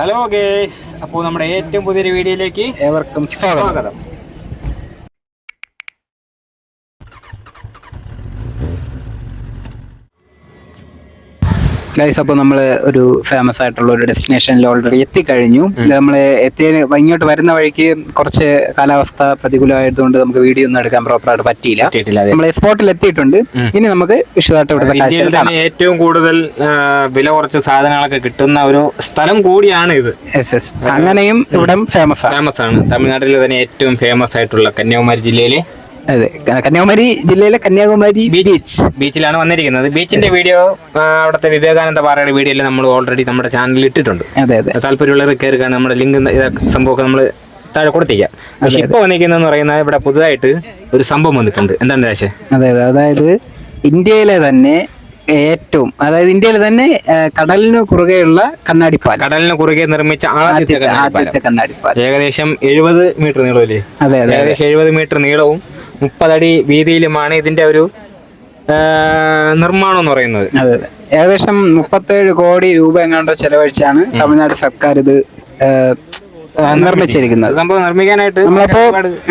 Hello guys അപ്പോൾ നമ്മുടെ ഏറ്റവും പുതിയൊരു വീഡിയോയിലേക്ക് ഏവർക്കും സ്വാഗതം. ഗൈസ് അപ്പോൾ നമ്മൾ ഒരു ഫേമസ് ആയിട്ടുള്ള ഒരു ഡെസ്റ്റിനേഷനിൽ ഓൾറെഡി എത്തിക്കഴിഞ്ഞു. നമ്മൾ എത്തിയ ഇങ്ങോട്ട് വരുന്ന വഴിക്ക് കുറച്ച് കാലാവസ്ഥ പ്രതികൂലമായതുകൊണ്ട് നമുക്ക് വീഡിയോ ഒന്നും എടുക്കാൻ പ്രോപ്പറായിട്ട് പറ്റിയില്ല. നമ്മൾ സ്പോട്ടിൽ എത്തിയിട്ടുണ്ട്. ഇനി നമുക്ക് വിശദമായിട്ട് ഇവിടുത്തെ കാഴ്ച ഏറ്റവും കൂടുതൽ വില കുറച്ച് സാധനങ്ങളൊക്കെ കിട്ടുന്ന ഒരു സ്ഥലം കൂടിയാണ് ഇത്. അങ്ങനെയും ഇവിടെ ഫേമസ് ആണ്. ഫേമസ് ആണ്. തമിഴ്നാട്ടിലെ തന്നെ ഏറ്റവും ഫേമസ് ആയിട്ടുള്ള കന്യാകുമാരി ജില്ലയിലെ അതെ. കന്യാകുമാരി ജില്ലയിലെ കന്യാകുമാരി ബീച്ച്. ബീച്ചിലാണ് വന്നിരിക്കുന്നത്. ബീച്ചിന്റെ വീഡിയോ അവിടുത്തെ വിവേകാനന്ദ പാറയുടെ വീഡിയോയിൽ നമ്മൾ ഓൾറെഡി നമ്മുടെ ചാനലിൽ ഇട്ടിട്ടുണ്ട്. അതെ അതെ. താല്പര്യമുള്ളവർ കയറുകയാണ് നമ്മുടെ ലിങ്ക് സംഭവമൊക്കെ നമ്മൾ താഴെ കൊടുത്തേക്കാം. പക്ഷെ ഇപ്പൊ വന്നിരിക്കുന്നതെന്ന് പറയുന്നത് ഇവിടെ പുതുതായിട്ട് ഒരു സംഭവം വന്നിട്ടുണ്ട്. എന്താണ് രാശേ അതെ അതെ. അതായത് ഇന്ത്യയിലെ തന്നെ ഏറ്റവും അതായത് ഇന്ത്യയിൽ തന്നെ കടലിന് കുറുകെയുള്ള കണ്ണാടിപ്പാലം കടലിന് കുറുകെ നിർമ്മിച്ച ആദ്യത്തെ കണ്ണാടിപ്പാൽ. ഏകദേശം എഴുപത് മീറ്റർ നീളമല്ലേ? അതെ അതെ. ഏകദേശം എഴുപത് മീറ്റർ നീളവും മുപ്പതടി വീതിയിലുമാണ് ഇതിന്റെ ഒരു നിർമ്മാണം എന്ന് പറയുന്നത്. അതെ അതെ. ഏകദേശം മുപ്പത്തേഴ് കോടി രൂപ എങ്ങാണ്ടോ ചെലവഴിച്ചാണ് തമിഴ്നാട് സർക്കാർ ഇത് നിർമ്മിച്ചിരിക്കുന്നത്. സംഭവം നിർമ്മിക്കാനായിട്ട് നമ്മളപ്പോ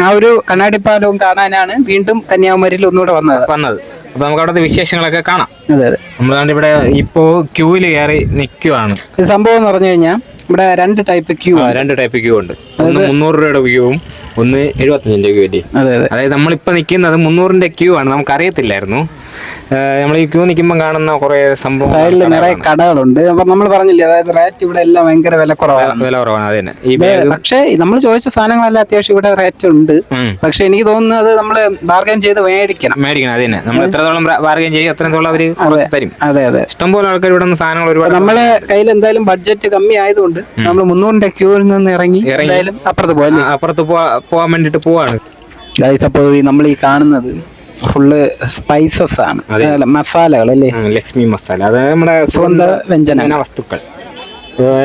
ആ ഒരു കണ്ണാടിപ്പാലവും കാണാനാണ് വീണ്ടും കന്യാകുമാരിയിൽ ഒന്നുകൂടെ വന്നത്. വന്നത്. അപ്പൊ നമുക്ക് അവിടുത്തെ വിശേഷങ്ങളൊക്കെ കാണാം. അതെ അതെ. നമ്മളാണ്ട് ഇവിടെ ഇപ്പോ ക്യൂവിൽ കയറി നിൽക്കുവാണ് സംഭവം എന്ന് പറഞ്ഞു കഴിഞ്ഞാൽ ഇവിടെ രണ്ട് ടൈപ്പ് ക്യൂ ആ, രണ്ട് ടൈപ്പ് ക്യൂ ഉണ്ട്. ഒന്ന് മുന്നൂറ് രൂപയുടെ ക്യൂവും ഒന്ന് എഴുപത്തഞ്ചിന്റെ ക്യൂ അല്ലേ അതെ അതെ. അതായത് നമ്മളിപ്പോ നിൽക്കുന്നത് മുന്നൂറിന്റെ ക്യൂ ആണ്. നമുക്ക് അറിയത്തില്ലായിരുന്നു നമ്മൾ ഈ ക്യൂ നിൽക്കുമ്പോൾ കാണുന്ന കുറേ സംഭവം സൈഡിൽ നിറയെ കടകളുണ്ട്. അപ്പൊ നമ്മൾ പറഞ്ഞില്ലേ അതായത് റേറ്റ് ഇവിടെ എല്ലാം ഭയങ്കര വില കുറവാണ്. വില കുറവാണ് അത് തന്നെ. ഈ പക്ഷേ നമ്മൾ ചോദിച്ച സാധനങ്ങളെല്ലാം അത്യാവശ്യം ഇവിടെ റേറ്റ് ഉണ്ട്. പക്ഷെ എനിക്ക് തോന്നുന്നത് നമ്മൾ ബാർഗൈൻ ചെയ്ത് മേടിക്കണം. മേടിക്കണം അത് തന്നെ. നമ്മൾ എത്രത്തോളം ബാർഗൈൻ ചെയ്യും അത്രത്തോളം അവർ തരും. അതെ അതെ. ഇഷ്ടംപോലെ ആൾക്കാർ ഇവിടെ നിന്ന് സാധനങ്ങൾ ഒരുപാട് നമ്മളെ കയ്യിൽ എന്തായാലും ബഡ്ജറ്റ് കമ്മി ആയതുകൊണ്ട് നമ്മൾ മുന്നൂറിന്റെ ക്യൂവിൽ നിന്ന് ഇറങ്ങി എന്തായാലും അപ്പുറത്ത് പോകാൻ അപ്പുറത്ത് പോവാൻ പോകാൻ വേണ്ടിയിട്ട് പോവാണ്. ഗൈസ് അപ്പോൾ നമ്മൾ ഈ കാണുന്നത് ഫുള്ള് സ്പൈസസ് ആണ്. മസാലകൾ അല്ലേ ലക്ഷ്മി മസാല അത് നമ്മുടെ സ്വന്തം വ്യഞ്ജന. വസ്തുക്കൾ.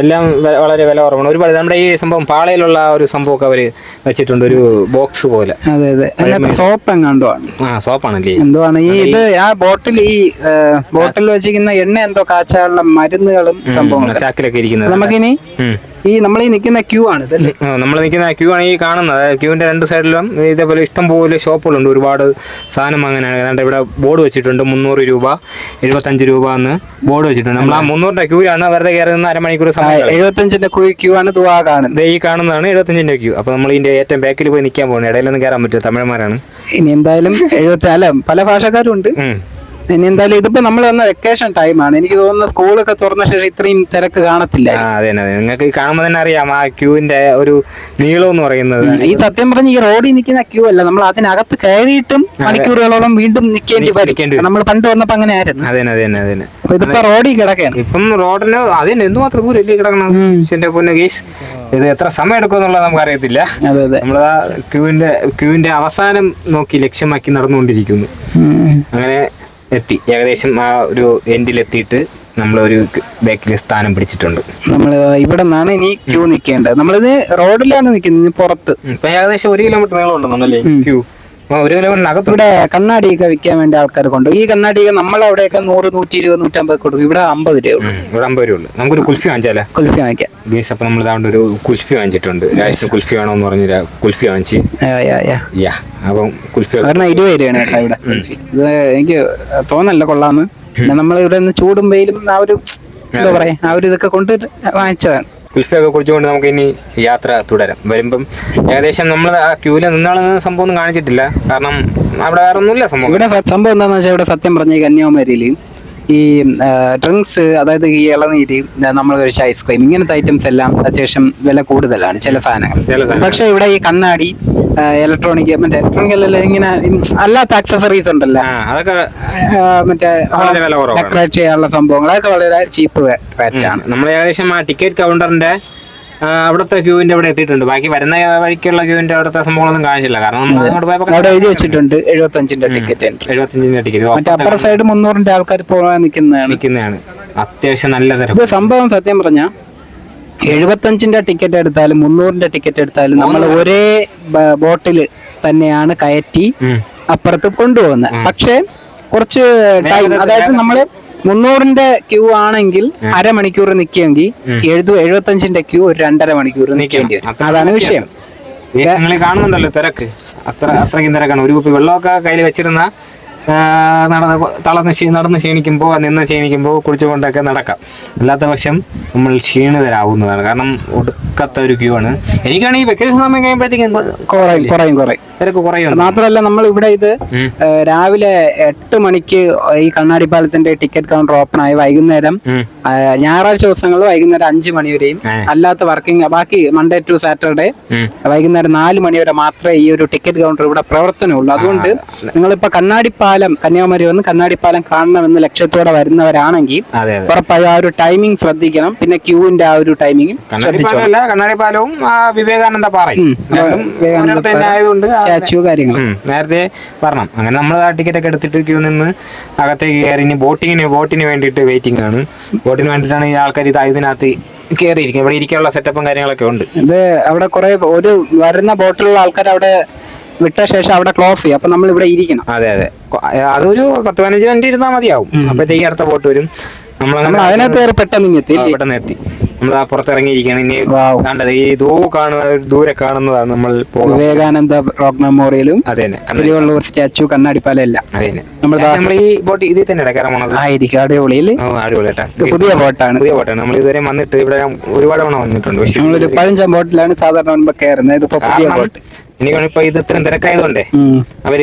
എല്ലാം വളരെ വില കുറവാണ്. ഒരുപാട് നമ്മുടെ ഈ സംഭവം പാളയിലുള്ള ഒരു സംഭവമൊക്കെ അവർ വെച്ചിട്ടുണ്ട് ഒരു ബോക്സ് പോലെ. അതെ അതെ. സോപ്പ് എങ്ങാണ്ടോ ആണ്. ആ സോപ്പാണല്ലേ എന്തോ ആണ് ഈ ഇത് ആ ബോട്ടിൽ ഈ ബോട്ടിൽ വെച്ചിരിക്കുന്ന എണ്ണ എന്തോ കാച്ചാനുള്ള മരുന്നുകളും സംഭവങ്ങളും ചാക്കിലൊക്കെ ഇരിക്കുന്നത്. നമുക്കിനി. ഈ നമ്മൾ ഈ നിൽക്കുന്ന ക്യൂ ആണ് ഇതല്ലേ? നമ്മൾ നിൽക്കുന്ന ക്യൂ ആണ് ഈ കാണുന്നത്. ക്യൂവിന്റെ രണ്ട് സൈഡിലും ഇതേപോലെ ഇഷ്ടം പോലെ ഷോപ്പുകളുണ്ട്. ഒരുപാട് സാധനം അങ്ങനെയാണ് ഏതാണ്ട് ഇവിടെ ബോർഡ് വെച്ചിട്ടുണ്ട് മുന്നൂറ് രൂപ എഴുപത്തഞ്ച് രൂപ എന്ന് ബോർഡ് വെച്ചിട്ടുണ്ട്. നമ്മൾ ആ മുന്നൂറിന്റെ ക്യൂലാണ് വെറുതെ കയറി നിന്ന് അരമണിക്കൂർ സമയം. എഴുപത്തഞ്ചിന്റെ ക്യൂ ആണ് ദുവാ കാണുന്നത്. ഈ കാണുന്നതാണ് എഴുപത്തഞ്ചിന്റെ ക്യൂ. അപ്പൊ നമ്മൾ ഇതിന്റെ ഏറ്റവും ബാക്കിൽ പോയി നിൽക്കാൻ പോകുന്നത് ഇടയിലൊന്നും കയറാൻ പറ്റുമോ തമിഴന്മാരാണ്. ഇനി എന്തായാലും എഴുപത്തി അല്ല പല ഭാഷക്കാരും ഉണ്ട്. ഇനി എന്തായാലും ഇതിപ്പോ നമ്മൾ വന്ന വെക്കേഷൻ ടൈമാണ് എനിക്ക് തോന്നുന്നു സ്കൂളൊക്കെ തുറന്ന ശേഷം ഇത്രയും തിരക്ക് കാണത്തില്ല. ആ അതെ അതെ നിങ്ങൾക്ക് കാണുമ്പോൾ തന്നെ അറിയാം ആ ക്യൂവിന്റെ ഒരു നീളം എന്ന് പറയുന്നത്. ഈ സത്യം പറഞ്ഞ ഈ റോഡിൽ നിൽക്കുന്ന ക്യൂ അല്ല. നമ്മൾ അതിനകത്ത് കയറിയിട്ടും മണിക്കൂറുകളോളം വീണ്ടും നിൽക്കേണ്ടി വരയ്ക്കേണ്ടി വരും. നമ്മൾ പണ്ട് വന്നപ്പോ അങ്ങനെ ആയിരുന്നു. അതെ അതെ അതെ. ഇതിപ്പോ റോഡിൽ കിടക്കുകയാണ്. ഇപ്പം റോഡിന് അതിന് എന്തുമാത്രം ദൂരം ഇല്ലേ കിടക്കണം എന്റെ പൊന്നെ ഗേസ് ഇത് എത്ര സമയം എടുക്കും എന്നുള്ളത് നമുക്ക് അറിയത്തില്ല നമ്മൾ ആ ക്യൂവിന്റെ ക്യൂവിന്റെ അവസാനം നോക്കി ലക്ഷ്യമാക്കി നടന്നുകൊണ്ടിരിക്കുന്നു. അങ്ങനെ എത്തി. ഏകദേശം ആ ഒരു എൻഡിലെത്തിയിട്ട് നമ്മൾ ഒരു ബാക്കിൽ സ്ഥാനം പിടിച്ചിട്ടുണ്ട്. നമ്മൾ ഇവിടെ നിന്നാണ് ഇനി ക്യൂ നിൽക്കേണ്ടത് നമ്മളിത് റോഡിലാണ് നിൽക്കുന്നത് പുറത്ത്. ഇപ്പൊ ഏകദേശം ഒരു കിലോമീറ്റർ നീളം ഉണ്ടെന്നുണ്ടല്ലേ ക്യൂ. ഇവിടെ കണ്ണാടിയൊക്കെ വിൽക്കാൻ വേണ്ടി ആൾക്കാർ കൊണ്ട് ഈ കണ്ണാടിയൊക്കെ നമ്മളവിടെയൊക്കെ നൂറ് നൂറ്റി ഇരുപത് നൂറ്റമ്പത് കൊടുക്കും. ഇവിടെ അമ്പത് രൂപ ഇവിടെ അമ്പത് രൂപ ഉള്ളു. നമുക്കൊരു കുൽഫി വാങ്ങിച്ചാലേ? കുൽഫി വാങ്ങിക്കാം. ഗേസ് അപ്പൊ നമ്മൾ ഇതാണ്ട് ഒരു കുൽഫി വാങ്ങിച്ചിട്ടുണ്ട്. രാജ്യത്ത് കുൽഫി എന്ന് പറഞ്ഞ കുൽഫി വാങ്ങിച്ച്. യാ, അപ്പം കുൽഫി കാരണം ഇരുപത് രൂപയാണ് കേട്ടോ ഇവിടെ. ഇത് എനിക്ക് തോന്നല്ല കൊള്ളാന്ന്. നമ്മൾ ഇവിടെ നിന്ന് ചൂടും വെയിലും ആ ഒരു എന്താ പറയാ? ആ ഒരു ഇതൊക്കെ കൊണ്ട് വാങ്ങിച്ചതാണ്. കുൽഫിയൊക്കെ കുടിച്ചുകൊണ്ട് നമുക്ക് ഇനി യാത്ര തുടരാം. വരുമ്പം ഏകദേശം നമ്മൾ ആ ക്യൂവിൽ നിന്നാളെന്ന സംഭവം ഒന്നും കാണിച്ചിട്ടില്ല. കാരണം അവിടെ വേറെ ഒന്നുമില്ല സംഭവം. ഇവിടെ സംഭവം എന്താണെന്ന് വെച്ചാൽ ഇവിടെ സത്യം പറഞ്ഞ കന്യാകുമാരിയിൽ ഈ ഡ്രിങ്ക്സ് അതായത് ഈ ഇളനീര് നമ്മൾ കഴിച്ച ഐസ്ക്രീം ഇങ്ങനത്തെ ഐറ്റംസ് എല്ലാം അത്യാവശ്യം വില കൂടുതലാണ് ചില സാധനങ്ങൾ. പക്ഷേ ഇവിടെ ഈ കണ്ണാടി ഇലക്ട്രോണിക് മറ്റേ ഇലക്ട്രോണിക് അല്ലല്ലോ ഇങ്ങനെ അല്ലാത്ത ആക്സസറീസ് ഉണ്ടല്ലോ. അതൊക്കെ മറ്റേ. ഡെക്കറേറ്റ് ചെയ്യാനുള്ള സംഭവങ്ങളൊക്കെ വളരെ ചീപ്പ് റേറ്റ് ആണ്. നമ്മൾ ഏകദേശം ആ ടിക്കറ്റ് കൗണ്ടറിന്റെ അവിടുത്തെ ക്യൂവിന്റെ അവിടെ എത്തിയിട്ടുണ്ട്. ബാക്കി വരുന്ന വഴിക്കുള്ള ക്യൂവിന്റെ അവിടുത്തെ സംഭവങ്ങളൊന്നും കാണിച്ചില്ല. കാരണം നമ്മൾ അങ്ങോട്ട് പോയപ്പോൾ അവിടെ എഴുതി വെച്ചിട്ടുണ്ട്. എഴുപത്തഞ്ചിന്റെ ടിക്കറ്റ് എഴുപത്തഞ്ചിന്റെ ടിക്കറ്റ് മറ്റേ അപ്പുറ സൈഡ് മുന്നൂറിന്റെ ആൾക്കാർ പോകാൻ നിൽക്കുന്നതാണ് നിൽക്കുന്നതാണ് അത്യാവശ്യം നല്ല തരം ഇത് സംഭവം സത്യം പറഞ്ഞ എഴുപത്തഞ്ചിന്റെ ടിക്കറ്റ് എടുത്താലും മുന്നൂറിന്റെ ടിക്കറ്റ് എടുത്താലും നമ്മൾ ഒരേ ബോട്ടിൽ തന്നെയാണ് കയറ്റി. അപ്പുറത്ത് കൊണ്ടുപോകുന്നത്. പക്ഷേ കുറച്ച് ടൈം അതായത് നമ്മൾ മുന്നൂറിന്റെ ക്യൂ ആണെങ്കിൽ അരമണിക്കൂർ നിൽക്കുമെങ്കിൽ എഴുതു എഴുപത്തഞ്ചിന്റെ ക്യൂ ഒരു രണ്ടര മണിക്കൂർ നിൽക്കേണ്ടി വരും. അതാണ് വിഷയം. നിങ്ങൾ കാണുന്നുണ്ടല്ലോ തിരക്ക്. അത്ര അത്രയ്ക്കും തിരക്കാണ്. ഒരു കുപ്പി വെള്ളമൊക്കെ കയ്യിൽ വെച്ചിരുന്ന നടന്ന് തളർന്ന് ക്ഷീ നടന്ന് ക്ഷീണിക്കുമ്പോൾ നിന്ന് ക്ഷീണിക്കുമ്പോൾ കുടിച്ചുകൊണ്ടൊക്കെ നടക്കാം. അല്ലാത്ത പക്ഷം നമ്മൾ ക്ഷീണിതരാവുന്നതാണ്. കാരണം ഒടുക്കത്ത ഒരു ക്യൂ ആണ്. എനിക്കാണെങ്കിൽ വെക്കേഷൻ സമയം കഴിയുമ്പോഴത്തേക്കും കുറയും കുറയും കുറയും. തിരക്ക് കുറയും മാത്രമല്ല നമ്മൾ ഇവിടെ ഇത് രാവിലെ എട്ട് മണിക്ക് ഈ കണ്ണാടി പാലത്തിന്റെ ടിക്കറ്റ് കൗണ്ടർ ഓപ്പൺ ആയി. വൈകുന്നേരം ഞായറാഴ്ച ദിവസങ്ങളിൽ വൈകുന്നേരം അഞ്ചു മണി വരെയും. അല്ലാത്ത വർക്കിംഗ് ബാക്കി മൺഡേ ടു സാറ്റർഡേ വൈകുന്നേരം നാല് മണി വരെ മാത്രമേ ഈ ഒരു ടിക്കറ്റ് കൗണ്ടർ ഇവിടെ പ്രവർത്തനമുള്ളൂ. അതുകൊണ്ട് നിങ്ങളിപ്പോ കണ്ണാടിപ്പാലം കന്യാകുമാരി വന്ന് കണ്ണാടിപ്പാലം കാണണമെന്ന് ലക്ഷ്യത്തോടെ വരുന്നവരാണെങ്കിൽ ഉറപ്പായും ആ ഒരു ടൈമിംഗ് ശ്രദ്ധിക്കണം. പിന്നെ ക്യൂവിന്റെ ആ ഒരു ടൈമിംഗും കണ്ണാടിപ്പാലവും വിവേകാനന്ദ പാറയും രണ്ടും സ്റ്റാച്യു കാര്യങ്ങൾ നേരത്തെ പറഞ്ഞു. അങ്ങനെ നമ്മൾ ആ ടിക്കറ്റ് ഒക്കെ എടുത്തിട്ട് ക്യൂ നിന്ന് അകത്തേക്ക് കയറി ഇനി ബോട്ടിങ്ങിന് ബോട്ടിന് വേണ്ടിയിട്ട് വെയിറ്റിംഗ് ആണ്. ബോട്ടിന് വേണ്ടിയിട്ടാണ് ഈ ആൾക്കാർ ഇത് ഇതിനകത്ത് കയറിയിരിക്കുന്നത്. ഇവിടെ ഇരിക്കാനുള്ള സെറ്റപ്പും കാര്യങ്ങളൊക്കെ ഉണ്ട്. ഇത് അവിടെ കുറെ ഒരു വരുന്ന ബോട്ടിലുള്ള ആൾക്കാർ അവിടെ വിട്ട ശേഷം അവിടെ ക്ലോസ് ചെയ്യും. അപ്പൊ നമ്മൾ ഇവിടെ ഇരിക്കണം. അതെ അതെ. അതൊരു പത്ത് പതിനഞ്ച് മിനിറ്റ് ഇരുന്നാൽ മതിയാവും. അപ്പോഴത്തേക്ക് അടുത്ത ബോട്ട് വരും. നമ്മൾ അതിനകത്ത് പെട്ടെന്ന് എത്തി പെട്ടെന്ന് എത്തി. നമ്മൾ ആ പുറത്തിറങ്ങിയിരിക്കുകയാണ്. ഇനി. കണ്ടത് ഈ ദൂ കാണുന്ന ദൂരെ കാണുന്നതാണ് നമ്മൾ വിവേകാനന്ദ റോക്ക് മെമ്മോറിയലും അതെ തിരുവള്ളൂർ സ്റ്റാച്ചു കണ്ണാടിപ്പാലം എല്ലാം അതെ നമ്മൾ ഈ ബോട്ട് ഇതിൽ തന്നെ കയറാൻ പോണത്? ആയിരിക്കും അടിപൊളിയിൽ. ഓ അടിപൊളി കേട്ടാ. പുതിയ ബോട്ടാണ്. പുതിയ ബോട്ടാണ്. നമ്മൾ ഇതുവരെ വന്നിട്ട് ഇവിടെ ഒരുപാട് തവണ വന്നിട്ടുണ്ട്. പക്ഷെ നമ്മളൊരു പഴഞ്ചൻ ബോട്ടിലാണ് സാധാരണ മുൻപ് കയറുന്നത്. ഇതിപ്പോ പുതിയ ബോട്ട്. ബോട്ട് ഇപ്പൊ ഇത് ഇത്രയും തിരക്കായതുകൊണ്ടേ. അവർ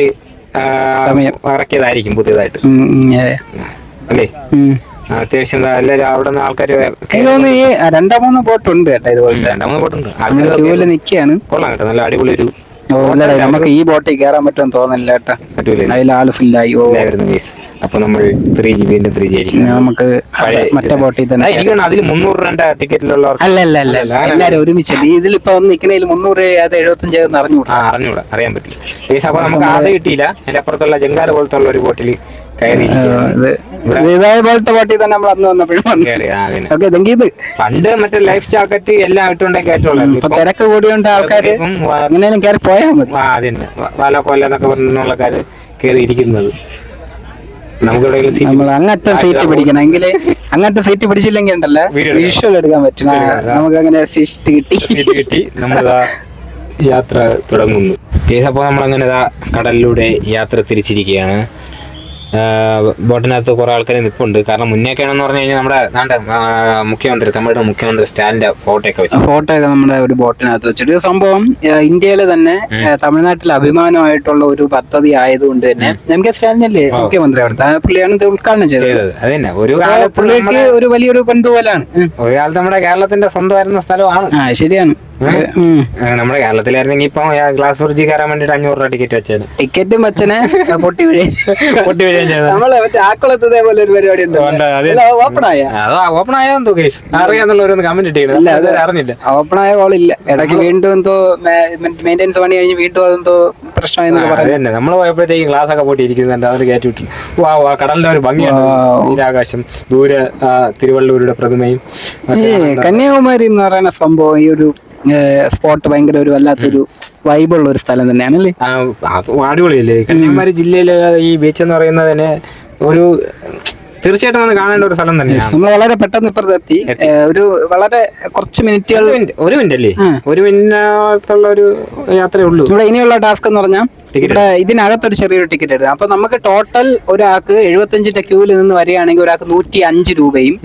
സമയം. ഇറക്കിയതായിരിക്കും പുതിയതായിട്ട്. അല്ലേ? അത്യാവശ്യം എല്ലാവരും അവിടെ നിന്ന് ആൾക്കാർ ഈ രണ്ടോ മൂന്നോ ബോട്ട് ഉണ്ട് കേട്ടോ ഇതുപോലത്തെ. രണ്ടാമത് ബോട്ടുണ്ട്. ബോട്ട് ക്യൂവിൽ നിൽക്കുകയാണ് കൊള്ളാം കേട്ടോ നല്ല അടിപൊളി ഒരു ഓ ഇല്ലടാ നമുക്ക് ഈ ബോട്ടിൽ കയറാൻ പറ്റുമെന്ന് തോന്നില്ല കേട്ടോ. അതിൽ ആൾ ഫില്ലായി അപ്പൊ നമ്മൾ three G B three G നമുക്ക് മറ്റേ ബോട്ടിൽ തന്നെ അതിൽ മുന്നൂറ് രൂപ ടിക്കറ്റിലുള്ളവർക്ക്. അല്ല അല്ല അല്ല എല്ലാരും ഒരുമിച്ച്. ഇതിലിപ്പോ നിൽക്കുന്നതിൽ മുന്നൂറ് അത് എഴുപത്തഞ്ച് അറിഞ്ഞുകൂടാ. അറിഞ്ഞൂടാ അറിയാൻ പറ്റില്ല. അപ്പൊ നമുക്ക് അത് കിട്ടിയില്ല. അതിന്റെ അപ്പുറത്തുള്ള ജങ്കാല പോലത്തെ ഒരു ബോട്ടിൽ കയറി ഇതേപോലത്തെ ബോട്ടിൽ തന്നെ നമ്മൾ അന്ന് വന്നപ്പോഴും ഓക്കെ ഇത് പണ്ട് മറ്റേ ലൈഫ് ജാക്കറ്റ് എല്ലാം ഇട്ടുണ്ടെങ്കിൽ ഇപ്പൊ തിരക്ക് കൂടിയുണ്ട് ആൾക്കാര് എങ്ങനെയും കയറി പോയാൽ മതി. അതന്നെ വല കൊല്ല എന്നൊക്കെ പറഞ്ഞുള്ള കാര് കയറി ഇരിക്കുന്നത് നമ്മൾ അങ്ങനത്തെ സീറ്റ് പിടിക്കണം എങ്കിൽ അങ്ങനത്തെ സീറ്റ് പിടിച്ചില്ലെങ്കിൽ ഉണ്ടല്ലോ. വിഷ്വൽ എടുക്കാൻ പറ്റും. നമുക്ക് അങ്ങനെ സീറ്റ് കിട്ടി. കിട്ടി. നമ്മളിതാ യാത്ര തുടങ്ങുന്നു. കേസ് നമ്മൾ നമ്മളങ്ങനെ കടലിലൂടെ യാത്ര തിരിച്ചിരിക്കുകയാണ്. ബോട്ടിനകത്ത് കുറെ ആൾക്കാർ നിൽപ്പുണ്ട് കാരണം മുന്നേക്കാണെന്ന് പറഞ്ഞു കഴിഞ്ഞാൽ നമ്മുടെ നാണ്ട മുഖ്യമന്ത്രി തമിഴ്നാട് മുഖ്യമന്ത്രി സ്റ്റാലിന്റെ ഫോട്ടോ ഒക്കെ വെച്ചു. ഫോട്ടോ ഒക്കെ നമ്മുടെ ഒരു ബോട്ടിനകത്ത് വെച്ചിട്ട് സംഭവം ഇന്ത്യയിൽ തന്നെ തമിഴ്നാട്ടിൽ അഭിമാനമായിട്ടുള്ള ഒരു പദ്ധതി ആയതുകൊണ്ട് തന്നെ എം കെ സ്റ്റാലിനല്ലേ മുഖ്യമന്ത്രി അവിടുത്തെ? പുള്ളിയാണ് ഇത് ഉദ്ഘാടനം ചെയ്തത്. തന്നെ. ഒരു പുള്ളിക്ക് ഒരു വലിയൊരു ബന്ധുപോലാണ് ഒരാൾ ഒരു നമ്മുടെ കേരളത്തിന്റെ സ്വന്തമായിരുന്ന സ്ഥലമാണ്. ആ ശരിയാണ്. നമ്മുടെ കേരളത്തിലായിരുന്നെങ്കിൽ ഇപ്പൊ ഗ്ലാസ് ബ്രിഡ്ജ് കയറാൻ വേണ്ടിട്ട് അഞ്ഞൂറ് രൂപ ടിക്കറ്റ് വെച്ചത് ടിക്കറ്റും വെച്ചനെ. പൊട്ടി പൊട്ടി നമ്മളെ മറ്റേ ആക്കുളത്ത് ഇതേപോലെ ഒരു പരിപാടി ഓപ്പൺ ആയ? ഓപ്പൺ ആയതെന്തോ കേസ് അറിയാന്നുള്ളവരൊന്ന് കമന്റ് ഇല്ല, അത് ഇട്ടില്ല അറിഞ്ഞില്ല. ഓപ്പൺ ആയ കോളില്ല ഇടയ്ക്ക് വീണ്ടും എന്തോ മെയിന്റെനൻസ് പണി കഴിഞ്ഞ് വീണ്ടും അതെന്തോ പ്രശ്നമായെന്നൊക്കെ പറയുന്നത് നമ്മൾ പോയപ്പോഴത്തേക്ക് ഗ്ലാസ് ഒക്കെ പൊട്ടി ഇരിക്കുന്നുണ്ട് അത് കയറ്റി വിട്ടു. വാ വാ കടലിന്റെ ഒരു ഭംഗിയാണ്. നീരാകാശം ദൂരെ തിരുവള്ളൂരുടെ പ്രതിമയും കന്യാകുമാരി എന്ന് പറയുന്ന സംഭവം ഈ ഒരു സ്പോട്ട് ഭയങ്കര ഒരു വല്ലാത്തൊരു വൈബുള്ള ഒരു സ്ഥലം തന്നെയാണ് അല്ലേ ആ, അത് അടിപൊളിയല്ലേ? കന്യാകുമാരി ജില്ലയിലെ ഈ ബീച്ച് എന്ന് പറയുന്നത് തന്നെ ഒരു തീർച്ചയായിട്ടും വന്ന് കാണേണ്ട ഒരു സ്ഥലം തന്നെയാണ്. നമ്മൾ വളരെ പെട്ടെന്ന് ഇപ്പുറത്തെത്തി. ഒരു വളരെ കുറച്ച് മിനിറ്റുകൾ ഒരു മിനിറ്റ് ഒരു മിനിറ്റ് അല്ലേ? ഒരു മിനിറ്റുള്ള ഒരു യാത്രയേ ഉള്ളൂ. ഇവിടെ ഇനിയുള്ള ടാസ്ക് എന്ന് പറഞ്ഞാൽ ഇവിടെ ഇതിനകത്തൊരു ചെറിയൊരു ടിക്കറ്റ് എടുക്കാം അപ്പൊ നമുക്ക് ടോട്ടൽ ഒരാൾക്ക് എഴുപത്തഞ്ചിന്റെ ക്യൂവിൽ നിന്ന് വരികയാണെങ്കിൽ ഒരാൾക്ക് നൂറ്റി അഞ്ച് രൂപയും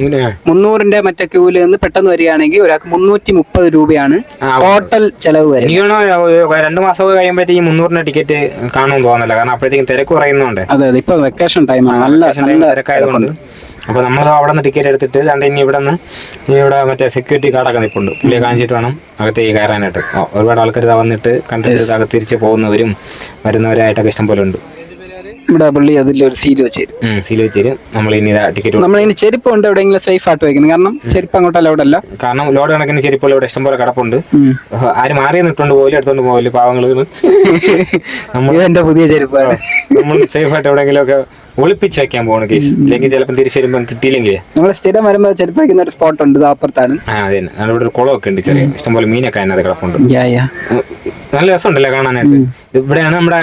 മുന്നൂറിന്റെ മറ്റേ ക്യൂവിൽ നിന്ന് പെട്ടെന്ന് വരികയാണെങ്കിൽ ഒരാൾക്ക് മുന്നൂറ്റി മുപ്പത് രൂപയാണ് ടോട്ടൽ ചെലവ് വരുന്നത്. രണ്ടു മാസം കഴിയുമ്പോഴത്തേക്കും മുന്നൂറിന്റെ ടിക്കറ്റ് കാണുമെന്ന് തോന്നുന്നില്ല. കാരണം അപ്പോഴത്തേക്കും തിരക്ക് കുറയുന്നുണ്ട്. അതെ അതെ. ഇപ്പൊ വെക്കേഷൻ ടൈമാണ് നല്ല നല്ല തിരക്കായതുകൊണ്ട്. അപ്പൊ നമ്മൾ അവിടെ നിന്ന് ടിക്കറ്റ് എടുത്തിട്ട് രണ്ട് ഇനി ഇവിടെ നിന്ന് ഇനി ഇവിടെ മറ്റേ സെക്യൂരിറ്റി കാർഡൊക്കെ നിൽപ്പുണ്ട് പുള്ളിയെ കാണിച്ചിട്ട് വേണം അകത്തേക്ക് കയറാനായിട്ട്. ഒരുപാട് ആൾക്കാർ ഇതാ വന്നിട്ട് കണ്ടിട്ട് അകത്ത് തിരിച്ച് പോകുന്നവരും വരുന്നവരായിട്ടൊക്കെ ഇഷ്ടം പോലെ ഉണ്ട്. ഇവിടെ പുള്ളി അതിൽ ഒരു സീൽ വെച്ച് തരും. സീൽ വെച്ചിട്ട് നമ്മൾ ഇനി ടിക്കറ്റ് നമ്മൾ ഇനി ചെരുപ്പ് ഉണ്ട് എവിടെയെങ്കിലും സേഫ് ആയിട്ട് വെക്കണം. കാരണം ചെരുപ്പ് അങ്ങോട്ടല്ല അവിടെ അല്ല. കാരണം ലോഡ് കണക്കിന് ചെരിപ്പോൾ ഇവിടെ ഇഷ്ടം പോലെ കിടപ്പുണ്ട്. ആര് മാറി നിട്ടുകൊണ്ട് പോലും എടുത്തോണ്ട് പോകില്ല പാവങ്ങൾ നമ്മൾ എന്റെ പുതിയ ചെരുപ്പാണ്. നമ്മൾ സേഫ് ആയിട്ട് എവിടെയെങ്കിലും ഒക്കെ ഒളിപ്പിച്ച് വെക്കാൻ പോണ കേസ് അല്ലെങ്കിൽ ചിലപ്പോൾ തിരിച്ചു വരുമ്പോൾ കിട്ടിയില്ലെങ്കിൽ. നമ്മൾ സ്ഥിരം വരുമ്പോൾ ചെരുപ്പ് വയ്ക്കുന്ന ഒരു സ്പോട്ട് ഉണ്ട് അപ്പുറത്താണ്. ആ അതെ ഇവിടെ ഒരു കുളമൊക്കെ ഉണ്ട് ചെറിയ. ഇഷ്ടംപോലെ മീനൊക്കെ അതിനകത്ത് കിടപ്പുണ്ട്. നല്ല രസമുണ്ടല്ലേ കാണാനായിട്ട്? ഇവിടെയാണ് നമ്മുടെ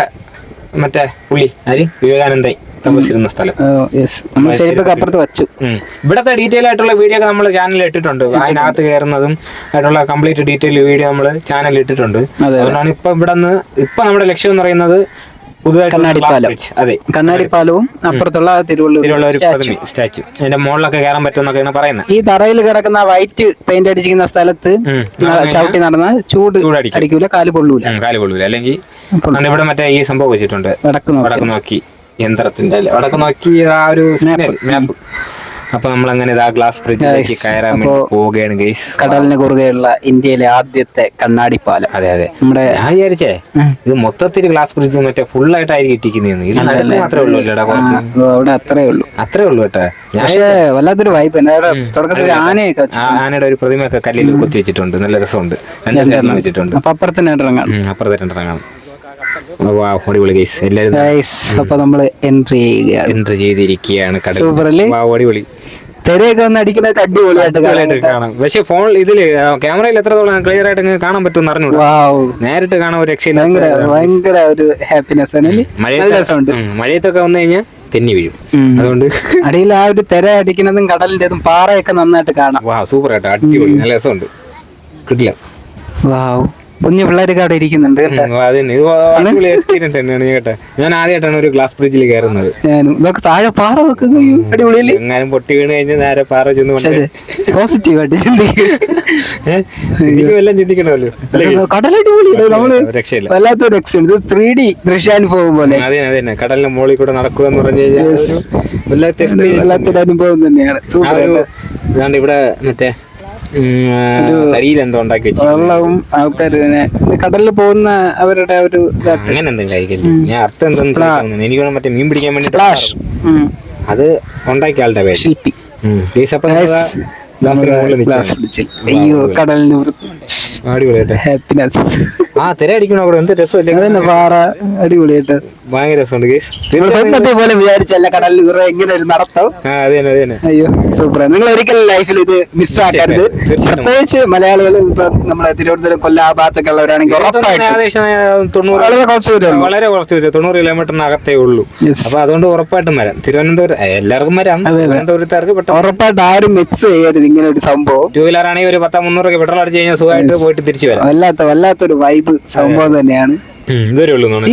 മറ്റേ പുള്ളി ആര്? വിവേകാനന്ദൻ താമസിച്ചിരുന്ന സ്ഥലം. അപ്പുറത്ത് വെച്ചു. ഇവിടത്തെ ഡീറ്റെയിൽ ആയിട്ടുള്ള വീഡിയോ ഒക്കെ നമ്മൾ ചാനലിൽ ഇട്ടിട്ടുണ്ട്. അതിനകത്ത് കയറുന്നതും ആയിട്ടുള്ള കംപ്ലീറ്റ് ഡീറ്റെയിൽ വീഡിയോ നമ്മൾ ചാനലിൽ ഇട്ടിട്ടുണ്ട്. അതെ. അതുകൊണ്ടാണ് ഇപ്പൊ ഇവിടെ നിന്ന് ഇപ്പൊ നമ്മുടെ ലക്ഷ്യം എന്ന് പറയുന്നത് കണ്ണാടിപ്പാലം. അതെ കണ്ണാടിപ്പാലവും അപ്പുറത്തുള്ള തിരുവള്ളൂർ സ്റ്റാച്ചു അതിന്റെ മുകളിലൊക്കെ കയറാൻ പറ്റുമെന്നൊക്കെയാണ് പറയുന്നത്. ഈ തറയിൽ കിടക്കുന്ന വൈറ്റ് പെയിന്റ് അടിച്ചിരിക്കുന്ന സ്ഥലത്ത് ചവിട്ടി നടന്ന ചൂട്. അടിക്കൂല കാൽ പൊള്ളൂല. കാൽ കൊള്ളൂല അല്ലെങ്കിൽ ഇവിടെ മറ്റേ ഈ സംഭവം വെച്ചിട്ടുണ്ട്. വടക്ക് നോക്കി. യന്ത്രത്തിന്റെ അല്ലേ? വടക്ക് നോക്കി ആ ഒരു മാപ്പ്. അപ്പൊ നമ്മൾ അങ്ങനെ ഇതാ ഗ്ലാസ് ബ്രിഡ്ജിലേക്ക് കയറാൻ വേണ്ടി പോവുകയാണ് ഗൈസ് കടലിന് കുറുകെയുള്ള ഇന്ത്യയിലെ ആദ്യത്തെ കണ്ണാടി പാലം. അതെ അതെ. നമ്മുടെ ഞാൻ വിചാരിച്ചേ ഇത് മൊത്തത്തിൽ ഗ്ലാസ് ബ്രിഡ്ജ് മറ്റേ ഫുൾ ആയിട്ടായിരിക്കും ഇട്ടിക്കുന്നതെന്ന് ഇത് മാത്രമേ ഉള്ളൂ അല്ലേടാ കുറച്ച്? അവിടെ അത്രേ ഉള്ളൂ. അത്രേ ഉള്ളൂ കേട്ടോ. പക്ഷേ വല്ലാത്തൊരു വൈബ് തുടക്കത്തിൽ ആനയൊക്കെ ആനയുടെ ഒരു പ്രതിമയൊക്കെ കല്ലിൽ കൊത്തി വെച്ചിട്ടുണ്ട്. നല്ല രസമുണ്ട്. രണ്ട് സൈഡിലും വെച്ചിട്ടുണ്ട്. അപ്പൊ അപ്പുറത്തെ രണ്ടെണ്ണം അപ്പുറത്തെ വാ അടിപൊളി ഗൈസ് എല്ലാവരും ഗൈസ് അപ്പൊ നമ്മൾ എൻട്രി ചെയ്യുകയാണ്. എൻട്രി ചെയ്തിരിക്കുകയാണ് സൂപ്പർ അടിപൊളി. തെരയൊക്കെ വന്ന് അടിക്കുന്നത് അടിപൊളിയായിട്ട് കാണാം പക്ഷെ ഫോൺ ഇതിൽ ക്യാമറയിൽ എത്രത്തോളം ക്ലിയർ ആയിട്ട് കാണാൻ പറ്റുമെന്ന് അറിഞ്ഞു നേരിട്ട് കാണാൻ ഒരു രക്ഷയില്ല. ഭയങ്കര ഒരു ഹാപ്പിനെസ് മഴയത്തൊക്കെ വന്നു കഴിഞ്ഞാൽ തെന്നി വീഴും. അതുകൊണ്ട് അടിയിൽ ആ ഒരു തെര അടിക്കുന്നതും കടലിന്റേതും പാറയൊക്കെ നന്നായിട്ട് കാണാം. വാ സൂപ്പർ ആയിട്ട്. അടിപൊളി. നല്ല രസമുണ്ട്. കിട്ടില്ല. വാവ് കുഞ്ഞു പിള്ളേരൊക്കെ അവിടെ ഇരിക്കുന്നുണ്ട് കേട്ടോ. ഇത് അടിപൊളി എക്സ്പീരിയൻസ് തന്നെയാണ്. കേട്ടോ ഞാൻ ആദ്യമായിട്ടാണ് ഒരു ഗ്ലാസ് ബ്രിഡ്ജിൽ കയറുന്നത്. ഞാനും. ഇതൊക്കെ താഴെ പാറ വെക്കുന്നു അടിപൊളിയല്ലേ? എങ്ങാനും പൊട്ടി വീണ് കഴിഞ്ഞ് നേരെ പാറ ചെന്ന് പോസിറ്റീവായിട്ട് ചിന്തിക്കും. ഏഹ് ചിന്തിക്കണമല്ലോ. അല്ലേ? കടലടിപൊളിയാണ് നമ്മൾ രക്ഷയില്ല. വല്ലാത്തൊരു എക്സ്പീരിയൻസ് ത്രീ ഡി ദൃശ്യാനുഭവം പോലെ. അതെ അതെ തന്നെ. കടലിന്റെ മുകളിൽ കൂടെ നടക്കുക എന്ന് പറഞ്ഞു കഴിഞ്ഞാൽ ഒരു വല്ലാത്ത എക്സ്പീരിയൻസ് വല്ലാത്തൊരു അനുഭവം തന്നെയാണ്. ആ സൂപ്പർ ഒരു ഇതാണ്ട് ഇവിടെ മറ്റേ തടിയിൽ എന്തോ ഉണ്ടാക്കി വെച്ചു വെള്ളവും ആൾക്കാർ തന്നെ കടലിൽ പോകുന്ന അവരുടെ ഒരു അങ്ങനെ എന്തെങ്കിലും ആയിരിക്കില്ല? ഞാൻ അർത്ഥം എന്തെന്ന് എനിക്ക് മറ്റേ മീൻ പിടിക്കാൻ വേണ്ടി അത് ഉണ്ടാക്കിയ ആളുടെ പേര്. ശില്പി. അയ്യോ കടലിന് അടിപൊളിയായിട്ട്. ഹാപ്പിനെസ് ആ തിര അടിക്കണോ അവിടെ? എന്ത് രസമില്ല? പാറ. അടിപൊളിയായിട്ട്. ഭയങ്കര രസമുണ്ട് ഗൈസ് നിങ്ങൾ സ്വപ്നത്തെ പോലെ വിചാരിച്ചല്ല കടലിൽ ഇങ്ങനെ ഒരു നടത്തം. അതെ അയ്യോ സൂപ്പർ നിങ്ങൾ ഒരിക്കലും ലൈഫിൽ ഇത് മിസ്സാക്കരുത്. പ്രത്യേകിച്ച് മലയാളികൾ ഇപ്പൊ നമ്മുടെ തിരുവനന്തപുരം കൊല്ലം ആ ഭാഗത്തൊക്കെ ഉള്ളവരാണെങ്കിൽ വളരെ കുറച്ച് ദൂരം. വളരെ കുറച്ച് വരും തൊണ്ണൂറ് കിലോമീറ്ററിനകത്തേ ഉള്ളൂ. അപ്പൊ അതുകൊണ്ട് ഉറപ്പായിട്ടും വരാം. തിരുവനന്തപുരം എല്ലാവർക്കും വരാം. തിരുവനന്തപുരത്തേക്ക് ഉറപ്പായിട്ട് ആരും മിക്സ് ചെയ്യരുത് ഇങ്ങനെ ഒരു സംഭവം. ടൂ വീലർ ആണെങ്കിൽ ഒരു പത്താ മുന്നൂറ് പെട്രോൾ അടിച്ച് കഴിഞ്ഞാൽ സുഖമായിട്ട് പോയിട്ട് തിരിച്ചു വരാം. വല്ലാത്ത വല്ലാത്തൊരു വൈബ് സംഭവം തന്നെയാണ്.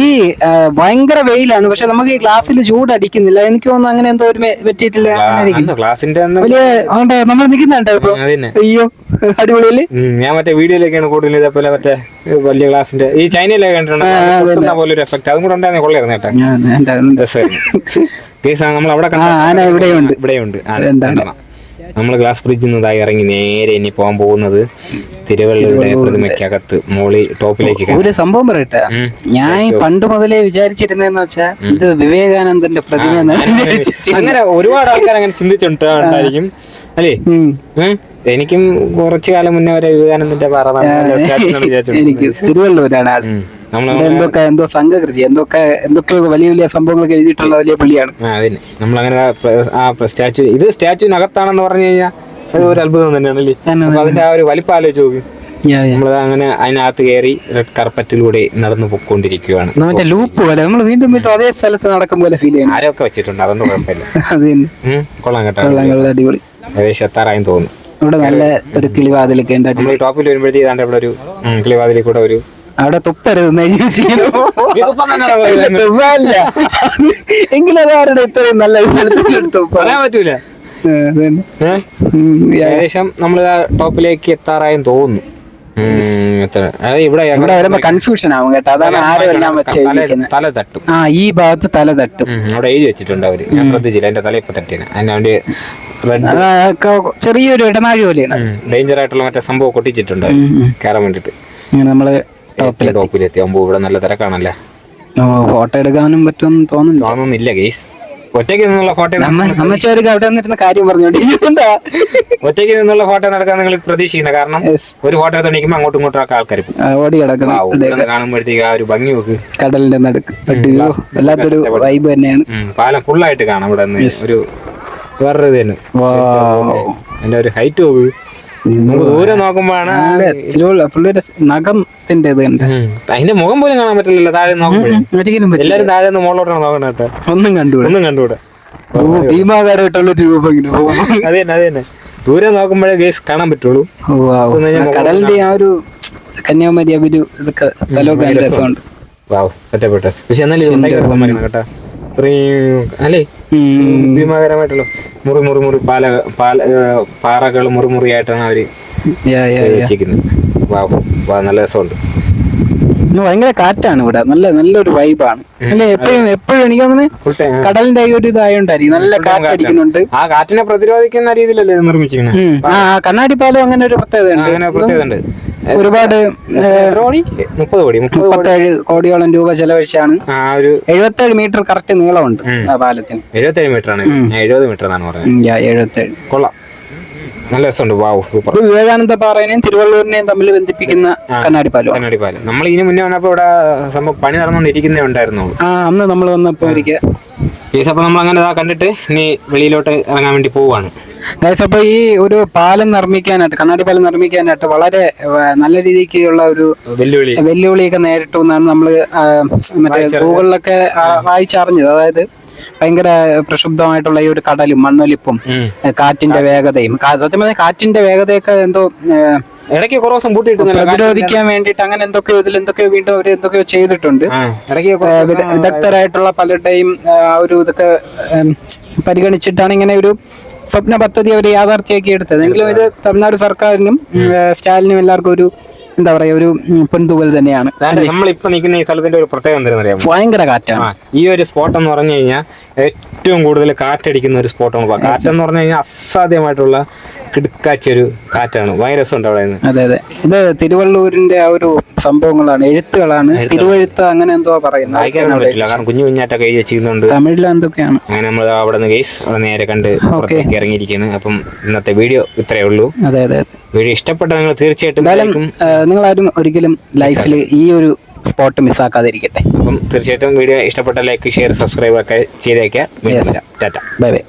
ഈ ഭയങ്കര വെയിലാണ്. പക്ഷെ നമുക്ക് ഈ ഗ്ലാസ്സിൽ ചൂടടിക്കുന്നില്ല. എനിക്ക് തോന്നുന്നു അങ്ങനെ എന്തോ ഒരു പറ്റിയിട്ടില്ല ഗ്ലാസിന്റെ വലിയ നമ്മൾ നിൽക്കുന്നുണ്ടോ ഇപ്പൊ അയ്യോ അടിപൊളിയല്ലേ? ഉം, ഞാൻ മറ്റേ വീഡിയോയിലൊക്കെയാണ് കൂടുതൽ ഇതേപോലെ മറ്റേ വലിയ ഗ്ലാസിന്റെ ഈ ചൈനയിലൊക്കെ കണ്ടിട്ടുണ്ട്. പോലെ ഒരു എഫക്ട് അതും കൂടെ ഉണ്ടായിരുന്നു കൊള്ളായിരുന്നു കേട്ടോ. ഉണ്ട്. നമ്മൾ അവിടെ ആ, ആന ഇവിടെയുണ്ട്. ഇവിടെയുണ്ട്. രണ്ടെണ്ണം. നമ്മൾ ഗ്ലാസ് ബ്രിഡ്ജിൽ നിന്നതായി ഇറങ്ങി നേരെ ഇനി പോകാൻ പോകുന്നത് തിരുവള്ളൂരുടെ പ്രതിമയ്ക്കകത്ത് മോളി ടോപ്പിലേക്ക്. ഒരു സംഭവം പറയട്ടെ. ഞാൻ ഈ പണ്ട് മുതലേ വിചാരിച്ചിരുന്നെന്ന് വെച്ചാൽ ഇത് വിവേകാനന്ദന്റെ പ്രതിമ. അങ്ങനെ ഒരുപാട് ആൾക്കാർ അങ്ങനെ ചിന്തിച്ചിട്ടുണ്ടായിരിക്കും അല്ലേ. എനിക്കും കുറച്ചു കാലം മുന്നേ വരെ വിവേകാനന്ദന്റെ പാറ എനിക്ക് തിരുവള്ളൂരാണ് ആൾ എന്തൊക്കെ എന്തോ സംഘകൃതി എന്തൊക്കെ എന്തൊക്കെ വലിയ വലിയ സംഭവങ്ങളൊക്കെ എഴുതിയിട്ടുള്ള വലിയ പുള്ളിയാണ്. നമ്മളങ്ങനെ ആ സ്റ്റാച്ചു ഇത് സ്റ്റാച്ചുവിനകത്താണെന്ന് പറഞ്ഞു കഴിഞ്ഞാൽ അത് ഒരു അത്ഭുതം തന്നെയാണ് അല്ലേ അതിന്റെ ആ ഒരു വലിപ്പം ആലോചിച്ച് നോക്കി. നമ്മൾ അങ്ങനെ അതിനകത്ത് കയറി റെഡ് കാർപ്പറ്റിലൂടെ നടന്നു പൊക്കോണ്ടിരിക്കുകയാണ് മറ്റേ ലൂപ്പ് പോലെ നമ്മൾ വീണ്ടും വീണ്ടും അതേ സ്ഥലത്ത് നടക്കും പോലെ ഫീൽ ചെയ്യണം. ആരൊക്കെ വെച്ചിട്ടുണ്ട്? അതൊന്നും കുഴപ്പമില്ല. കൊള്ളാം കേട്ടോ. അടിപൊളി. ഏകദേശം എത്താറായും തോന്നുന്നു. ഇവിടെ നല്ല ഒരു കിളിവാതിലൊക്കെ ഉണ്ട്. നമ്മൾ ടോപ്പിൽ വരുമ്പോഴത്തേക്ക് ഇതാണ്ട് ഇവിടെ ഒരു കിളിവാതിൽ കിളിവാതിലിൽ കൂടെ ഒരു അവിടെ തുപ്പരുതെന്ന്? തുപ്പല്ല. എങ്കിലും അതാരുടെ ഇത്രയും നല്ല പറയാൻ പറ്റൂല. ഏകദേശം നമ്മൾ ടോപ്പിലേക്ക് എത്താറായും തോന്നുന്നു. ഇവിടെ ഇവിടെ വരുമ്പോ കൺഫ്യൂഷൻ ആവും കേട്ടോ. അതാണ് ആരും എല്ലാം വെച്ച് തല തട്ടും. ആ ഈ ഭാഗത്ത് തല തട്ടും. അവിടെ എഴുതി വെച്ചിട്ടുണ്ട് അവർ. ഞാൻ ശ്രദ്ധിച്ചില്ല. എന്റെ തല ഇപ്പൊ തട്ടിയാണ് അതിന് വേണ്ടി ചെറിയൊരു ഇടനാഴി പോലെയാണ്. ഡേഞ്ചർ ആയിട്ടുള്ള മറ്റേ സംഭവം കൊട്ടിച്ചിട്ടുണ്ട്. കയറാൻ വേണ്ടിട്ട്. നമ്മൾ ടോപ്പിലെത്തി. ആകുമ്പോ ഇവിടെ നല്ല തിരക്കാണല്ലേ? ഫോട്ടോ എടുക്കാനും പറ്റുമെന്ന് തോന്നുന്നു തോന്നുന്നില്ല ഗെയ്സ്. ഒറ്റയ്ക്ക് നിന്നുള്ള ഫോട്ടോ അമ്മച്ചവർക്ക് അവിടെ നിന്നിരുന്ന കാര്യം പറഞ്ഞോണ്ടിരിക്കുന്നുണ്ടാ? ഒറ്റയ്ക്ക് നിന്നുള്ള ഫോട്ടോ നടക്കാൻ നിങ്ങൾ പ്രതീക്ഷിക്കുന്ന കാരണം ഒരു ഫോട്ടോ എടുത്തോണ്ടിരിക്കുമ്പോൾ അങ്ങോട്ടും ഇങ്ങോട്ടും ഒക്കെ ആൾക്കാർ ഓടി കിടക്കണം. കാണുമ്പോഴത്തേക്ക് ആ ഒരു ഭംഗി നോക്ക്. കടലിന്റെ നടുക്ക്. വല്ലാത്തൊരു വൈബ് തന്നെയാണ്. പാലം ഫുള്ളായിട്ട് കാണാം ഇവിടെ നിന്ന്. ഒരു വേറൊരു ഇത് തന്നെ എന്റെ അതിന്റെ ഒരു ഹൈറ്റ് പോകും നമുക്ക് ദൂരെ നോക്കുമ്പോഴാണ് നല്ല തിരുവള്ള പുള്ളിയുടെ നഖത്തിന്റെ ഇത് ഉണ്ട് അതിന്റെ മുഖം പോലും കാണാൻ പറ്റില്ലല്ലോ താഴെ നോക്കുമ്പോഴേ. എല്ലാരും താഴെ നിന്ന് മുകളിലോട്ടാണ് നോക്കണ കേട്ടോ. ഒന്നും കണ്ടുകൂടാ. ഒന്നും കണ്ടുകൂടെ. ഭീമാകാരമായിട്ടുള്ള രൂപം. അത് തന്നെ അത് തന്നെ. ദൂരെ നോക്കുമ്പോഴേ ഗേസ് കാണാൻ പറ്റുള്ളൂ. കടലിന്റെ ആ ഒരു കന്യാകുമാരി അവർ ഇതൊക്കെ സ്ഥലമൊക്കെ രസമുണ്ട്. സെറ്റപ്പെട്ട് പക്ഷെ എന്നാലും കേട്ടോ. ഇത്രയും അല്ലേ. ഭീമാകരമായിട്ടുള്ള മുറി മുറി മുറി പാല പാല പാറകൾ മുറി മുറിയായിട്ടാണ് അവർ വെച്ചിരിക്കുന്നത് നല്ല രസമുണ്ട്. ഭയങ്കര കാറ്റാണ് ഇവിടെ. നല്ല നല്ലൊരു വൈബാണ് അല്ലെ? എപ്പോഴും എപ്പോഴും എനിക്ക് തോന്നുന്നു ഫുൾ ടൈം കടലിന്റെ ഒരു ഇതായോണ്ടായിരിക്കും. നല്ല കാറ്റടിക്കുന്നുണ്ട്. ആ കാറ്റിനെ പ്രതിരോധിക്കുന്ന രീതിയിലല്ലേ നിർമ്മിച്ചിരിക്കുന്നത്? ആ കണ്ണാടി പാലം അങ്ങനെ ഒരു പ്രത്യേകത ഉണ്ട് ഒരുപാട് മുപ്പത് കോടി? മുപ്പത് കോടി മുപ്പത്തേഴ് കോടിയോളം രൂപ ചെലവഴിച്ചാണ് ആ ഒരു എഴുപത്തേഴ് മീറ്റർ കറക്റ്റ് നീളമുണ്ട് ആ പാലത്തിന്. എഴുപത്തേഴ് മീറ്റർ ആണ് എഴുപത് മീറ്റർ എന്നാണ് പറഞ്ഞത് എഴുപത്തേഴ്. കൊള്ളാം. നല്ല രസമുണ്ട്. Wow super. ഇത് വിവേകാനന്ദ പാറേനെയും തിരുവള്ളൂരിനെയും തമ്മിൽ ബന്ധിപ്പിക്കുന്ന കണ്ണാടി പാലം കണ്ണാടി പാലം നമ്മൾ ഇനി മുന്നേ വന്നപ്പോ ഇവിടെ സംഭവം പണി നടന്നുകൊണ്ടിരിക്കുന്നേ ഉണ്ടായിരുന്നു. ആ അന്ന് നമ്മൾ വന്നപ്പോ ഒരിക്കൽ കേസ് സപ്പം നമ്മൾ അങ്ങനെ കണ്ടിട്ട് ഇനി വെളിയിലോട്ട് ഇറങ്ങാൻ വേണ്ടി പോവാണ്. ഗൈസ് അപ്പൊ ഈ ഒരു പാലം നിർമ്മിക്കാനായിട്ട് കണ്ണാടി പാലം നിർമ്മിക്കാനായിട്ട് വളരെ നല്ല രീതിക്കുള്ള ഒരു വെല്ലുവിളി. വെല്ലുവിളിയൊക്കെ നേരിട്ടു എന്നാണ് നമ്മൾ മറ്റേ ഗൂഗിളിലൊക്കെ വായിച്ചറിഞ്ഞത്. അതായത് ഭയങ്കര പ്രക്ഷുബ്ധമായിട്ടുള്ള ഈ ഒരു കടലും മണ്ണൊലിപ്പും കാറ്റിന്റെ വേഗതയും. സത്യം പറഞ്ഞാൽ കാറ്റിന്റെ വേഗതയൊക്കെ എന്തോ ഇടയ്ക്ക് കുറേ ദിവസം പ്രതിരോധിക്കാൻ വേണ്ടിയിട്ട് അങ്ങനെ എന്തൊക്കെയോ ഇതിൽ എന്തൊക്കെയോ വീണ്ടും അവർ എന്തൊക്കെയോ ചെയ്തിട്ടുണ്ട്. വിദഗ്ധരായിട്ടുള്ള പലരുടെയും ആ ഒരു ഇതൊക്കെ പരിഗണിച്ചിട്ടാണ് ഇങ്ങനെ ഒരു സ്വപ്ന പദ്ധതി അവർ യാഥാർത്ഥ്യമാക്കി എടുത്തത്. എങ്കിലും ഇത് തമിഴ്നാട് സർക്കാരിനും സ്റ്റാലിനും എല്ലാവർക്കും ഒരു എന്താ പറയാ ഒരു പൊൻതൂവൽ തന്നെയാണ്. നമ്മളിപ്പോ നിൽക്കുന്ന ഈ സ്ഥലത്തിന്റെ ഒരു പ്രത്യേകത എന്താണെന്ന് അറിയാമോ? ഭയങ്കര കാറ്റാണ്. ഈ ഒരു സ്പോട്ട് എന്ന് പറഞ്ഞു കഴിഞ്ഞാൽ ഏറ്റവും കൂടുതൽ കാറ്റടിക്കുന്ന ഒരു സ്പോട്ടാണ് കാറ്റെന്ന് പറഞ്ഞു കഴിഞ്ഞാൽ അസാധ്യമായിട്ടുള്ള കിടുക്കാച്ച ഒരു കാറ്റാണ്. വൈറസ് ഉണ്ട് അവിടെ നിന്ന് അതെ അതെ. ഇത് തിരുവള്ളൂരിന്റെ ആ ഒരു സംഭവങ്ങളാണ് എഴുത്തുകളാണ്. തിരുവഴുത്ത് അങ്ങനെ എന്തോ പറയുന്നത്. പറ്റില്ല. കാരണം കുഞ്ഞു കുഞ്ഞാട്ടൊക്കെ എഴുതി വെച്ചിരുന്നുണ്ട് തമിഴിൽ എന്തൊക്കെയാണ്? അങ്ങനെ നമ്മൾ അവിടെ നിന്ന് ഗെയ്സ് അവിടെ നേരെ കണ്ട് പുറത്തേക്ക് ഇറങ്ങിയിരിക്കുകയാണ്. അപ്പം ഇന്നത്തെ വീഡിയോ ഇത്രയേ ഉള്ളൂ. അതെ അതെ വീഡിയോ ഇഷ്ടപ്പെട്ട നിങ്ങൾ തീർച്ചയായിട്ടും ആരും ഒരിക്കലും ലൈഫിൽ ഈ ഒരു സ്പോട്ട് മിസ്സാക്കാതിരിക്കട്ടെ അപ്പം തീർച്ചയായിട്ടും വീഡിയോ ഇഷ്ടപ്പെട്ട ലൈക്ക് ഷെയർ സബ്സ്ക്രൈബ് ഒക്കെ ചെയ്തേക്കാം. ടാറ്റ. Bye bye